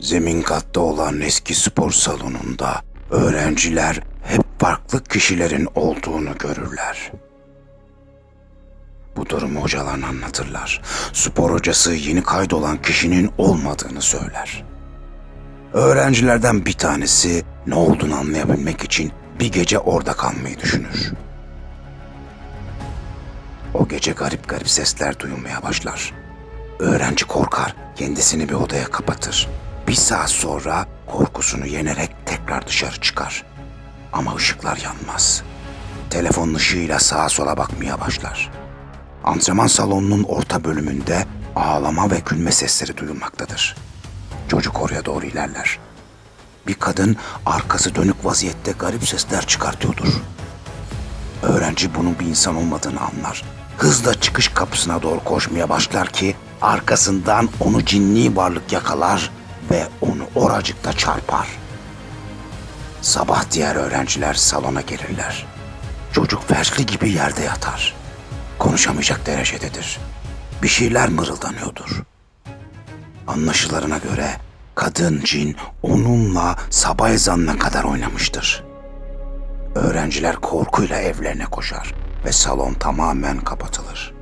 Zemin katta olan eski spor salonunda öğrenciler hep farklı kişilerin olduğunu görürler. Bu durumu hocalarına anlatırlar. Spor hocası yeni kaydolan kişinin olmadığını söyler. Öğrencilerden bir tanesi ne olduğunu anlayabilmek için bir gece orada kalmayı düşünür. O gece garip garip sesler duyulmaya başlar. Öğrenci korkar, kendisini bir odaya kapatır. Bir saat sonra korkusunu yenerek tekrar dışarı çıkar. Ama ışıklar yanmaz. Telefonun ışığıyla sağa sola bakmaya başlar. Antrenman salonunun orta bölümünde ağlama ve gülme sesleri duyulmaktadır. Çocuk oraya doğru ilerler. Bir kadın arkası dönük vaziyette garip sesler çıkartıyordur. Öğrenci bunun bir insan olmadığını anlar. Hızla çıkış kapısına doğru koşmaya başlar ki arkasından onu cinni varlık yakalar ve onu oracıkta çarpar. Sabah diğer öğrenciler salona gelirler. Çocuk felçli gibi yerde yatar. Konuşamayacak derecededir. Bir şeyler mırıldanıyordur. Anlaşılarına göre kadın cin onunla sabah ezanına kadar oynamıştır. Öğrenciler korkuyla evlerine koşar ve salon tamamen kapatılır.